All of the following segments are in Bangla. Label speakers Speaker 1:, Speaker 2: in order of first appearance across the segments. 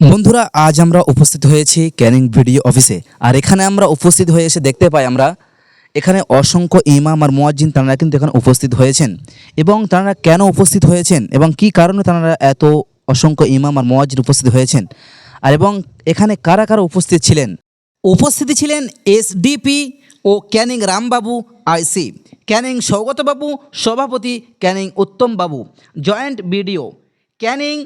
Speaker 1: বন্ধুরা, আজ আমরা উপস্থিত হয়েছি ক্যানিং ভিডিও অফিসে। আর এখানে আমরা উপস্থিত হয়ে এসে দেখতে পাই আমরা, এখানে অসংখ্য ইমাম আর মুয়াজ্জিন তারা কিন্তু এখানে উপস্থিত হয়েছেন। এবং তারা কেন উপস্থিত হয়েছেন এবং কি কারণে তারা এত অসংখ্য ইমাম আর মুয়াজ্জিন উপস্থিত হয়েছেন? আর এবং এখানে কারা কারা উপস্থিত ছিলেন? উপস্থিতি ছিলেন এসডিপি ও ক্যানিং রামবাবু, আইসি। ক্যানিং সৌগতবাবু, সভাপতি ক্যানিং উত্তমবাবু। Joint BDO. ক্যানিং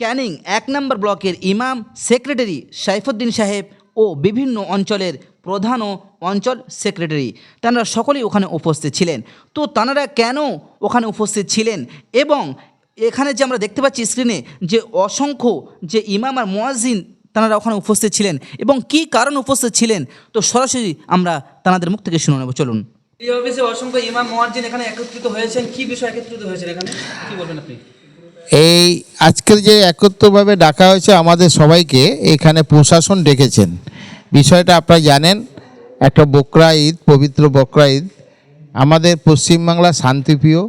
Speaker 1: ক্যানিং এক নম্বর ব্লকের ইমাম, সেক্রেটারি সাইফুদ্দিন সাহেব ও বিভিন্ন অঞ্চলের প্রধান ও অঞ্চল সেক্রেটারি। তারা সকলেই ওখানে উপস্থিত ছিলেন। তো তাঁরা কেন ওখানে উপস্থিত ছিলেন এবং এখানে যে আমরা দেখতে পাচ্ছি স্ক্রিনে যে অসংখ্য যে ইমাম আর মোয়াজিন তাঁরা ওখানে উপস্থিত ছিলেন এবং কি কারণ উপস্থিত ছিলেন, তো সরাসরি আমরা তাঁদের মুখ থেকে শুনে নেব। চলুন।
Speaker 2: এই অফিসে অসংখ্য ইমাম, মোয়াজ্জিন এখানে একত্রিত হয়েছেন। কি বিষয় একত্রিত হয়েছেন এখানে? কি বলবেন আপনি?
Speaker 3: এই আজকের যে একত্রভাবে ডাকা হয়েছে আমাদের সবাইকে, এখানে প্রশাসন ডেকেছেন। বিষয়টা আপনারা জানেন, একটা বকরা ঈদ, পবিত্র বকরা ঈদ। আমাদের পশ্চিমবাংলা শান্তিপ্রিয়।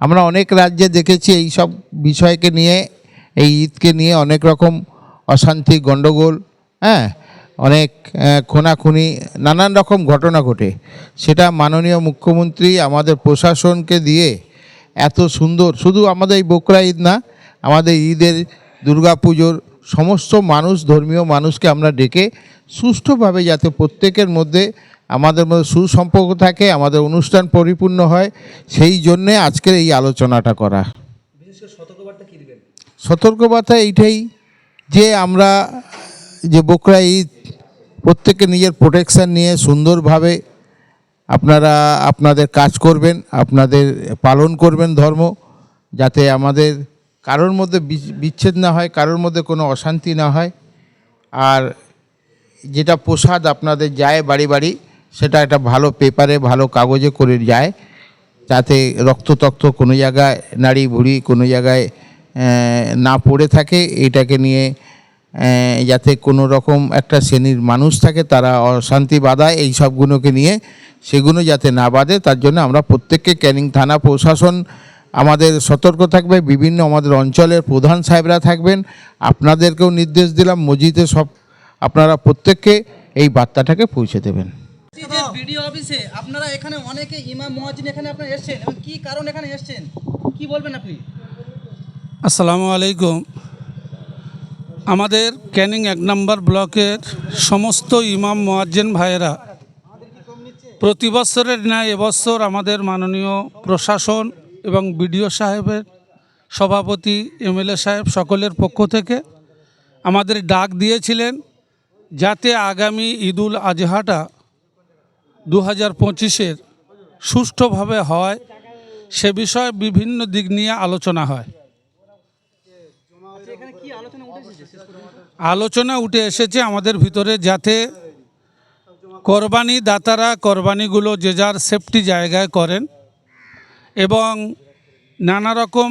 Speaker 3: আমরা অনেক রাজ্যে দেখেছি এই সব বিষয়কে নিয়ে, এই ঈদকে নিয়ে অনেক রকম অশান্তি, গণ্ডগোল হ্যাঁ অনেক খুনাখুনি, নানান রকম ঘটনা ঘটে। সেটা মাননীয় মুখ্যমন্ত্রী, আমাদের প্রশাসনকে দিয়ে এত সুন্দর। শুধু আমাদের এই বকরা ঈদ না আমাদের ঈদের দুর্গাপুজোর সমস্ত মানুষ ধর্মীয় মানুষকে আমরা ডেকে সুষ্ঠুভাবে যাতে প্রত্যেকের মধ্যে আমাদের মধ্যে সুসম্পর্ক থাকে আমাদের অনুষ্ঠান পরিপূর্ণ হয় সেই জন্যে আজকের এই আলোচনাটা করা।
Speaker 2: সতর্কবার্তা
Speaker 3: এইটাই যে আমরা যে বকরা ঈদ প্রত্যেকে নিজের প্রোটেকশান নিয়ে সুন্দরভাবে আপনারা আপনাদের কাজ করবেন, আপনাদের পালন করবেন ধর্ম, যাতে আমাদের কারোর মধ্যে বিচ্ছেদ না হয়, কারোর মধ্যে কোনো অশান্তি না হয়। আর যেটা প্রসাদ আপনাদের যায় বাড়ি বাড়ি, সেটা একটা ভালো পেপারে, ভালো কাগজে করে যায়, যাতে রক্ততক্ত কোনো জায়গায় নাড়ি ভুড়ি কোনো জায়গায় না পড়ে থাকে, এটাকে নিয়ে যাতে কোনো রকম একটা শ্রেণির মানুষ থাকে তারা অশান্তি বাধায় এই সবগুলোকে নিয়ে সেগুলো যাতে না বাঁধে তার জন্য আমরা প্রত্যেককে ক্যানিং থানা প্রশাসন আমাদের সতর্ক থাকবে বিভিন্ন আমাদের অঞ্চলের প্রধান সাহেবরা থাকবেন। আপনাদেরকেও নির্দেশ দিলাম মসজিদে সব আপনারা প্রত্যেককে এই বার্তাটাকে পৌঁছে দেবেন।
Speaker 2: বিডিও অফিসে আপনারা এখানে অনেকে ইমাম মোয়াজ্জিন এখানে আপনারা এসেছেন এবং কি কারণ এখানে এসেছেন? কি বলবেন আপনি?
Speaker 4: আসসালামু আলাইকুম। আমাদের ক্যানিং এক নম্বর ব্লকের সমস্ত ইমাম মোয়াজ্জেন ভাইয়েরা, প্রতি বছরের ন্যায় এবছর আমাদের মাননীয় প্রশাসন এবং বিডিও সাহেবের সভাপতি, এমএলএ সাহেব সকলের পক্ষ থেকে আমাদের ডাক দিয়েছিলেন যাতে আগামী ঈদুল আজহাটা দু হাজার পঁচিশের সুষ্ঠুভাবে হয়। সে বিষয়ে বিভিন্ন দিক নিয়ে আলোচনা হয়।
Speaker 2: আলোচনা
Speaker 4: উঠে এসেছে আমাদের ভিতরে যাতে কোরবানি দাতারা কোরবানিগুলো যে যার সেফটি জায়গায় করেন এবং নানা রকম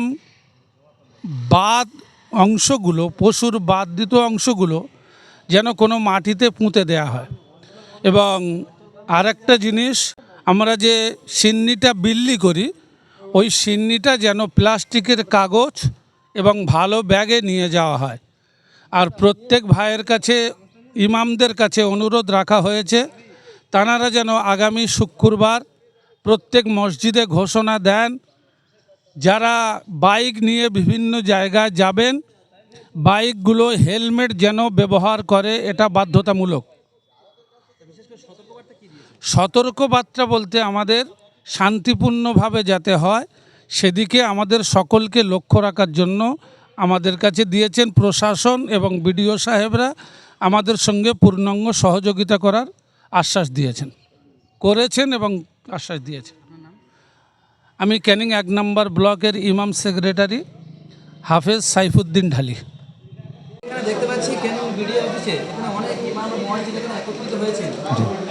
Speaker 4: বাদ অংশগুলো, পশুর বাদ দিত অংশগুলো যেন কোনো মাটিতে পুঁতে দেয়া হয়। এবং আরেকটা জিনিস, আমরা যে সিন্নিটা বিল্লি করি, ওই সিন্নিটা যেন প্লাস্টিকের কাগজ এবং ভালো ব্যাগে নিয়ে যাওয়া হয়। আর প্রত্যেক ভাইয়ের কাছে, ইমামদের কাছে অনুরোধ রাখা হয়েছে, তানারা যেন আগামী শুক্রবার প্রত্যেক মসজিদে ঘোষণা দেন, যারা বাইক নিয়ে বিভিন্ন জায়গায় যাবেন, বাইকগুলো হেলমেট যেন ব্যবহার করে, এটা বাধ্যতামূলক। সতর্কবার্তা বলতে আমাদের শান্তিপূর্ণভাবে যাতে হয়, সেদিকে আমাদের সকলকে লক্ষ্য রাখার জন্য আমাদের কাছে দিয়েছেন প্রশাসন এবং বিডিও সাহেবরা আমাদের সঙ্গে পূর্ণাঙ্গ সহযোগিতা করার আশ্বাস দিয়েছেন করেছেন এবং আশ্বাস দিয়েছেন। আমি ক্যানিং এক নম্বর ব্লকের ইমাম সেক্রেটারি হাফেজ সাইফুদ্দিন ঢালি।
Speaker 2: দেখতে পাচ্ছি কেন বিডিও অফিসে? এখানে অনেক ইমাম মোয়াজ্জিন এখানে একত্রিত হয়েছেন।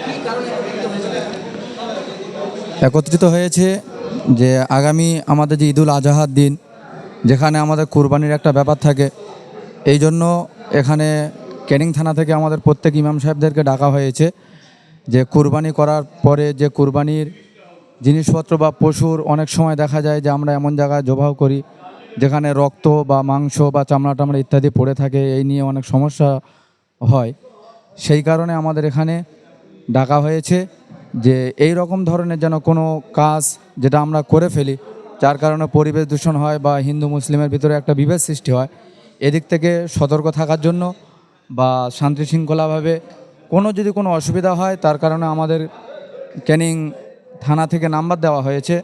Speaker 2: কি কারণে একত্রিত হয়েছেন?
Speaker 5: একত্রিত হয়েছে যে আগামী আমাদের যে ঈদুল আজহার দিন যেখানে আমাদের কুরবানির একটা ব্যাপার থাকে। এই জন্য এখানে ক্যানিং থানা থেকে আমাদের প্রত্যেক ইমাম সাহেবদেরকে ডাকা হয়েছে যে কুরবানি করার পরে যে কুরবানির জিনিসপত্র বা পশুর অনেক সময় দেখা যায় যে আমরা এমন জায়গায় জবাহ করি যেখানে রক্ত বা মাংস বা চামড়া টামড়া ইত্যাদি পড়ে থাকে, এই নিয়ে অনেক সমস্যা হয়। সেই কারণে আমাদের এখানে ডাকা হয়েছে যে এই রকম ধরনের যেন কোনো কাজ যেটা আমরা করে ফেলি যার কারণে পরিবেশ দূষণ হয় বা হিন্দু মুসলিমের ভিতরে একটা বিভেদ সৃষ্টি হয়। এদিক থেকে সতর্ক থাকার জন্য বা শান্তি শৃঙ্খলাভাবে কোনো যদি কোনো অসুবিধা হয়, তার কারণে আমাদের ক্যানিং থানা থেকে নাম্বার দেওয়া হয়েছে।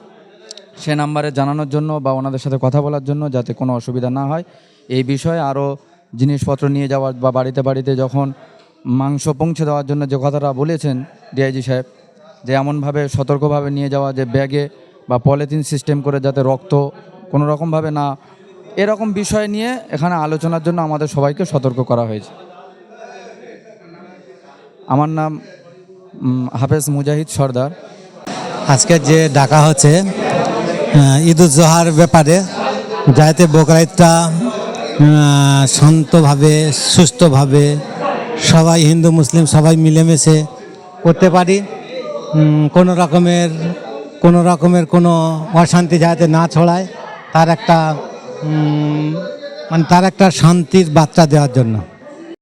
Speaker 5: সে নাম্বারে জানানোর জন্য বা ওনাদের সাথে কথা বলার জন্য যাতে কোনো অসুবিধা না হয়। এই বিষয়ে আরও জিনিসপত্র নিয়ে যাওয়ার বা বাড়িতে বাড়িতে যখন মাংস পৌঁছে দেওয়ার জন্য যে কথাটা বলেছেন, ডিআইজি সাহেব, যে এমনভাবে সতর্কভাবে নিয়ে যাওয়া যে ব্যাগে বা পলিথিন সিস্টেম করে যাতে রক্ত কোনো রকমভাবে না এরকম বিষয় নিয়ে এখানে আলোচনার জন্য আমাদের সবাইকে সতর্ক করা হয়েছে। আমার নাম হাফেজ মুজাহিদ সর্দার।
Speaker 6: আজকে যে ডাকা হচ্ছে আহ, ঈদ উজ্জোহার ব্যাপারে যাতে বকরাইদটা শান্তভাবে সুস্থভাবে সবাই হিন্দু মুসলিম সবাই মিলেমিশে করতে পারি। কোনো রকমের কোনো রকমের কোনো অশান্তি যাতে না ছড়ায়, তার একটা মানে তার একটা শান্তির বাচ্চা দেওয়ার জন্য।